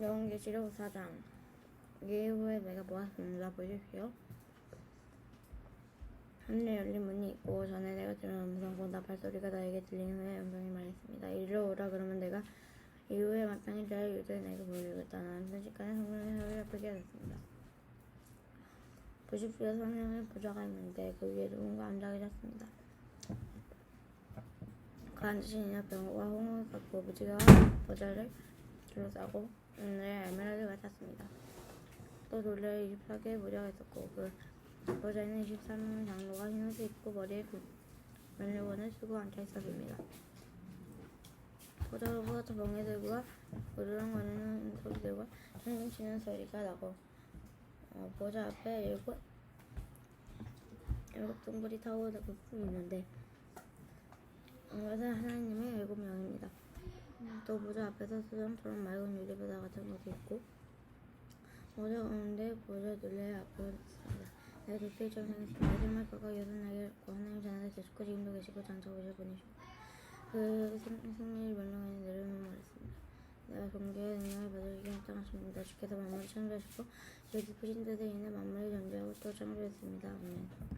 영계시록 4장 예후에 내가 보았습니다. 보십시오. 하늘에 열린 문이 있고 전에 내가 들은 음성과 나팔 소리가 나에게 들린 후에 음성이 말했습니다. 이리로 오라 그러면 내가 이후에 마땅히 자를 유대에 내게 보여주겠다. 나는 순식간에 성문의 혀를 아프게 하였습니다. 보십시오. 성령의 보좌가 있는데 그 위에 누군가 앉아 계셨습니다. 그 앉으신 이는 병과 홍을 갖고 무지개와 보좌를 둘러싸고 오늘의 에메랄드 같았습니다. 또 둘레에 24개의 보좌가 있었고 그 보좌에는 23 장로가 흰 옷을 입고 머리에 면류관을 쓰고 앉아 있었습니다. 보좌로부터 번개들과 으르렁거리는 소리들과 천둥 치는 소리가 나고 어, 보좌 앞에 일곱 일곱 동굴이 타오르고 있는데 이것은 명입니다. 또 보좌 앞에서 수정처럼 맑은 유리보다 같은 것이 있고 보좌 가운데 보좌 둘레 앞으로 있습니다. 내 도피처럼 생겼습니다. 마지막 날개 고 하나님 자나에 계시고 지금도 계시고 장차 오실 분이시고 그 생- 승리를 명령하는 내려놓은 말했습니다. 내가 종교의 능력을 받으시기 합당하십니다. 주께서 만물을 창조하시고 제 깊으신 뜻에 인해 만물을 존재하고 또 창조했습니다. 아멘.